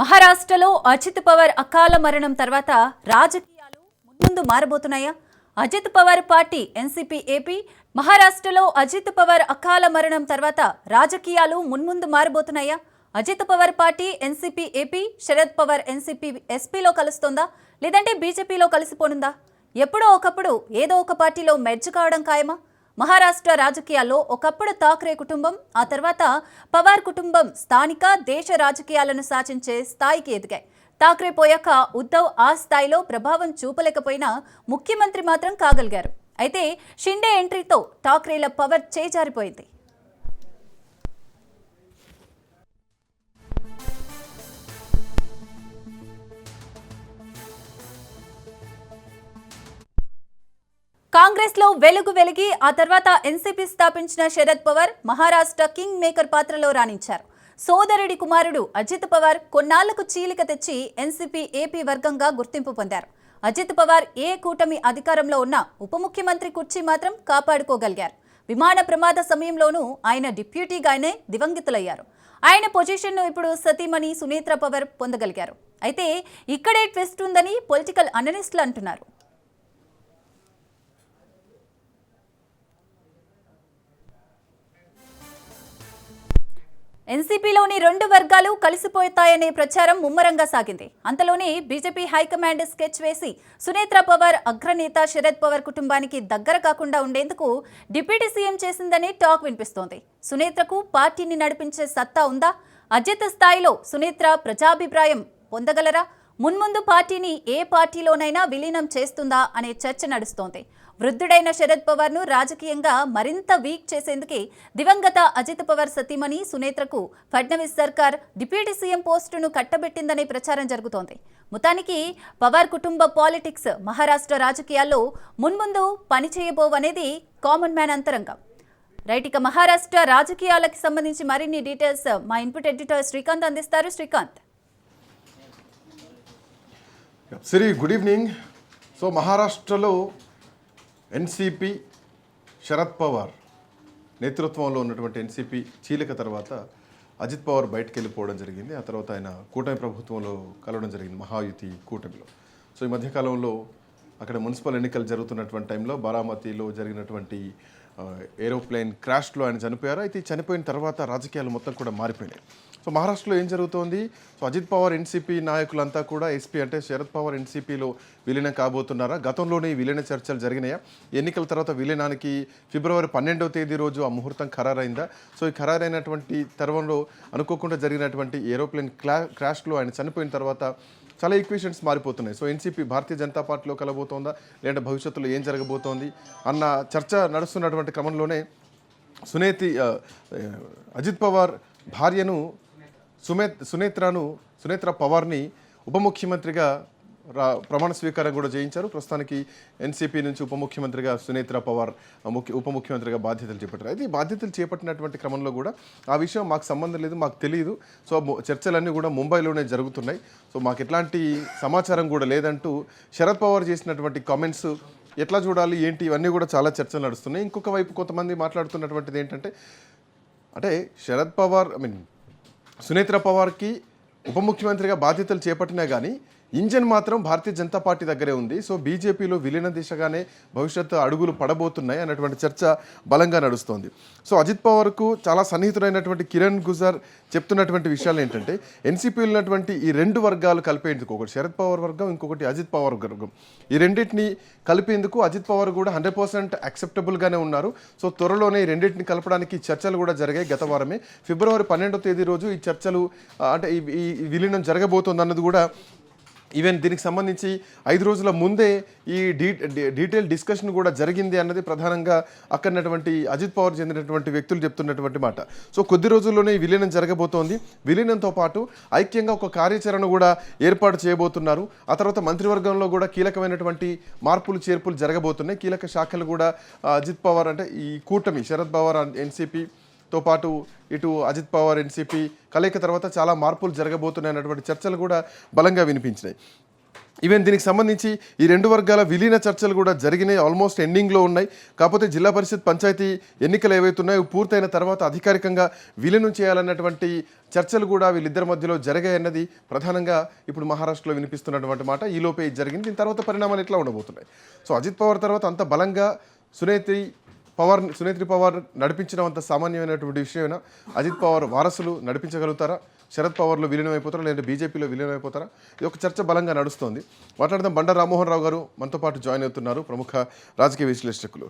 మహారాష్ట్రలో అజిత్ పవార్ అకాల మరణం తర్వాత రాజకీయాలు ముందు మారబోతున్నాయా? Ajit Pawar party NCP AP మహారాష్ట్రలో అజిత్ పవార్ అకాల మరణం తర్వాత రాజకీయాలు మున్ముందు మారబోతున్నాయా? Ajit Pawar party NCP AP Sharad Pawar NCP ఎస్పీలో కలుస్తోందా? లేదంటే బీజేపీలో కలిసిపోనుందా? ఎప్పుడో ఒకప్పుడు ఏదో ఒక పార్టీలో మెర్జ్ కావడం ఖాయమా? మహారాష్ట్ర రాజకీయాల్లో ఒకప్పుడు థాక్రే కుటుంబం ఆ తర్వాత పవార్ కుటుంబం స్థానిక దేశ రాజకీయాలను శాసించే స్థాయికి ఎదిగాయి. థాక్రే పోయాక ఉద్ధవ్ ఆ స్థాయిలో ప్రభావం చూపలేకపోయినా ముఖ్యమంత్రి మాత్రం కాగలిగారు. అయితే షిండే ఎంట్రీతో ఠాక్రేల పవర్ చేజారిపోయింది. కాంగ్రెస్లో వెలుగు వెలిగి ఆ తర్వాత ఎన్సీపీ స్థాపించిన శరద్ పవార్ మహారాష్ట్ర కింగ్ మేకర్ పాత్రలో రాణించారు. సోదరుడి కుమారుడు అజిత్ పవార్ కొన్నాళ్ళకు చీలిక తెచ్చి ఎన్సీపీ ఏపీ వర్గంగా గుర్తింపు పొందారు. అజిత్ పవార్ ఏ కూటమి అధికారంలో ఉన్నా ఉప ముఖ్యమంత్రి కుర్చీ మాత్రం కాపాడుకోగలిగారు. విమాన ప్రమాద సమయంలోనూ ఆయన డిప్యూటీగానే దివంగితులయ్యారు. ఆయన పొజిషన్ను ఇప్పుడు సతీమణి సునేత్ర పవార్ పొందగలిగారు. అయితే ఇక్కడే ట్విస్ట్ ఉందని పొలిటికల్ అనలిస్టులు అంటున్నారు. ఎన్సీపీలోని రెండు వర్గాలు కలిసిపోతాయనే ప్రచారం ముమ్మరంగా సాగింది. అంతలోనే బీజేపీ హైకమాండ్ స్కెచ్ వేసి సునేత్ర పవార్ అగ్రనేత శరద్ పవార్ కుటుంబానికి దగ్గర కాకుండా ఉండేందుకు డిప్యూటీ సీఎం చేసిందని టాక్ వినిపిస్తోంది. సునేత్రకు పార్టీని నడిపించే సత్తా ఉందా? అధ్యత స్థాయిలో సునేత్ర ప్రజాభిప్రాయం పొందగలరా? మున్ముందు పార్టీని ఏ పార్టీలోనైనా విలీనం చేస్తుందా అనే చర్చ నడుస్తోంది. వృద్ధుడైన శరద్ పవార్ను రాజకీయంగా మరింత వీక్ చేసేందుకే దివంగత అజిత్ పవార్ సతీమణి సునేత్రకు ఫడ్నవీస్ సర్కార్ డిప్యూటీ సీఎం పోస్టును కట్టబెట్టిందనే ప్రచారం జరుగుతోంది. మొత్తానికి పవార్ కుటుంబ పాలిటిక్స్ మహారాష్ట్ర రాజకీయాల్లో మున్ముందు పనిచేయబోవనేది కామన్ మ్యాన్ అంతరంగం. రైట్ ఇక మహారాష్ట్ర రాజకీయాలకు సంబంధించి మరిన్ని డీటెయిల్స్ మా ఇన్పుట్ ఎడిటర్ శ్రీకాంత్ అందిస్తారు. శ్రీకాంత్. సిరి గుడ్ ఈవినింగ్. సో మహారాష్ట్రలో ఎన్సిపి శరద్ పవార్ నేతృత్వంలో ఉన్నటువంటి ఎన్సిపి చీలిక తర్వాత అజిత్ పవార్ బయటకు వెళ్ళిపోవడం జరిగింది. ఆ తర్వాత ఆయన కూటమి ప్రభుత్వంలో కలవడం జరిగింది మహాయుతి కూటమిలో. సో ఈ మధ్యకాలంలో అక్కడ మున్సిపల్ ఎన్నికలు జరుగుతున్నటువంటి టైంలో బారామతిలో జరిగినటువంటి ఏరోప్లేన్ క్రాష్లో ఆయన చనిపోయారు. అయితే చనిపోయిన తర్వాత రాజకీయాలు మొత్తం కూడా మారిపోయినాయి. సో మహారాష్ట్రలో ఏం జరుగుతోంది? సో అజిత్ పవార్ ఎన్సీపీ నాయకులంతా కూడా ఎస్పీ అంటే శరద్ పవార్ ఎన్సీపీలో విలీనం కాబోతున్నారా? గతంలోనే విలీన చర్చలు జరిగినాయా? ఎన్నికల తర్వాత విలీనానికి ఫిబ్రవరి పన్నెండవ తేదీ రోజు ఆ ముహూర్తం ఖరారైందా? సో ఈ ఖరారైనటువంటి తరుణంలో అనుకోకుండా జరిగినటువంటి ఏరోప్లేన్ క్లా క్రాష్లో ఆయన చనిపోయిన తర్వాత చాలా ఈక్వేషన్స్ మారిపోతున్నాయి. సో ఎన్సీపీ భారతీయ జనతా పార్టీలో కలబోతోందా? లేదంటే భవిష్యత్తులో ఏం జరగబోతోంది? అన్న చర్చ నడుస్తున్నటువంటి క్రమంలోనే సునేతి అజిత్ పవార్ భార్యను సుమే సునేత్రను సునేత్ర పవార్ని ఉప ముఖ్యమంత్రిగా ప్రమాణ స్వీకారం కూడా చేయించారు. ప్రస్తుతానికి ఎన్సీపీ నుంచి ఉప ముఖ్యమంత్రిగా సునేత్ర పవార్ ముఖ్య ఉప ముఖ్యమంత్రిగా బాధ్యతలు చేపట్టారు. అయితే ఈ బాధ్యతలు చేపట్టినటువంటి క్రమంలో కూడా ఆ విషయం మాకు సంబంధం లేదు మాకు తెలియదు సో చర్చలన్నీ కూడా ముంబైలోనే జరుగుతున్నాయి. సో మాకు ఎట్లాంటి సమాచారం కూడా లేదంటూ శరద్ పవార్ చేసినటువంటి కామెంట్స్ ఎట్లా చూడాలి ఏంటి ఇవన్నీ కూడా చాలా చర్చలు నడుస్తున్నాయి. ఇంకొక వైపు కొంతమంది మాట్లాడుతున్నటువంటిది ఏంటంటే అంటే శరద్ పవార్ ఐ మీన్ సునేత్ర పవార్కి ఉప ముఖ్యమంత్రిగా బాధ్యతలు చేపట్టినా కానీ ఇంజన్ మాత్రం భారతీయ జనతా పార్టీ దగ్గరే ఉంది. సో బీజేపీలో విలీన దిశగానే భవిష్యత్తు అడుగులు పడబోతున్నాయి అన్నటువంటి చర్చ బలంగా నడుస్తోంది. సో అజిత్ పవార్కు చాలా సన్నిహితుడైనటువంటి కిరణ్ గుజర్ చెప్తున్నటువంటి విషయాలు ఏంటంటే ఎన్సీపీ ఉన్నటువంటి ఈ రెండు వర్గాలు కలిపేందుకు ఒకటి శరద్ పవార్ వర్గం ఇంకొకటి అజిత్ పవార్ వర్గం. ఈ రెండింటిని కలిపేందుకు అజిత్ పవార్ కూడా హండ్రెడ్ పర్సెంట్ యాక్సెప్టబుల్గానే ఉన్నారు. సో త్వరలోనే ఈ రెండింటిని కలపడానికి చర్చలు కూడా జరిగాయి గత వారమే. ఫిబ్రవరి పన్నెండో తేదీ రోజు ఈ చర్చలు అంటే ఈ ఈ విలీనం జరగబోతోంది అన్నది కూడా ఈవెన్ దీనికి సంబంధించి ఐదు రోజుల ముందే ఈ డీ డీటెయిల్ డిస్కషన్ కూడా జరిగింది అన్నది ప్రధానంగా అక్కడనటువంటి అజిత్ పవార్ చెందినటువంటి వ్యక్తులు చెప్తున్నటువంటి మాట. సో కొద్ది రోజుల్లోనే విలీనం జరగబోతోంది. విలీనంతో పాటు ఐక్యంగా ఒక కార్యాచరణ కూడా ఏర్పాటు చేయబోతున్నారు. ఆ తర్వాత మంత్రివర్గంలో కూడా కీలకమైనటువంటి మార్పులు చేర్పులు జరగబోతున్నాయి. కీలక శాఖలు కూడా అజిత్ పవార్ అంటే ఈ కూటమి శరద్ పవార్ ఎన్సీపీ తో పాటు ఇటు అజిత్ పవార్ ఎన్సీపీ కలయిక తర్వాత చాలా మార్పులు జరగబోతున్నాయి అన్నటువంటి చర్చలు కూడా బలంగా వినిపించినాయి. ఈవెన్ దీనికి సంబంధించి ఈ రెండు వర్గాల విలీన చర్చలు కూడా జరిగినాయి ఆల్మోస్ట్ ఎండింగ్లో ఉన్నాయి. కాకపోతే జిల్లా పరిషత్ పంచాయతీ ఎన్నికలు ఏవైతే ఉన్నాయో పూర్తయిన తర్వాత అధికారికంగా విలీనం చేయాలన్నటువంటి చర్చలు కూడా వీళ్ళిద్దరి మధ్యలో జరిగాయన్నది ప్రధానంగా ఇప్పుడు మహారాష్ట్రలో వినిపిస్తున్నటువంటి మాట. ఈ లోపే జరిగింది. దీని తర్వాత పరిణామాలు ఎట్లా ఉండబోతున్నాయి? సో అజిత్ పవార్ తర్వాత అంత బలంగా సునేత్రి పవార్ సునేత్రి పవార్ నడిపించడం అంత సామాన్యమైనటువంటి విషయమైనా? అజిత్ పవార్ వారసులు నడిపించగలుగుతారా? శరద్ పవార్లో విలీనం అయిపోతారా లేదంటే బీజేపీలో విలీనం అయిపోతారా ఇది ఒక చర్చ బలంగా నడుస్తోంది. మాట్లాడదాం బండ రామ్మోహన్ రావు గారు మనతో పాటు జాయిన్ అవుతున్నారు ప్రముఖ రాజకీయ విశ్లేషకులు.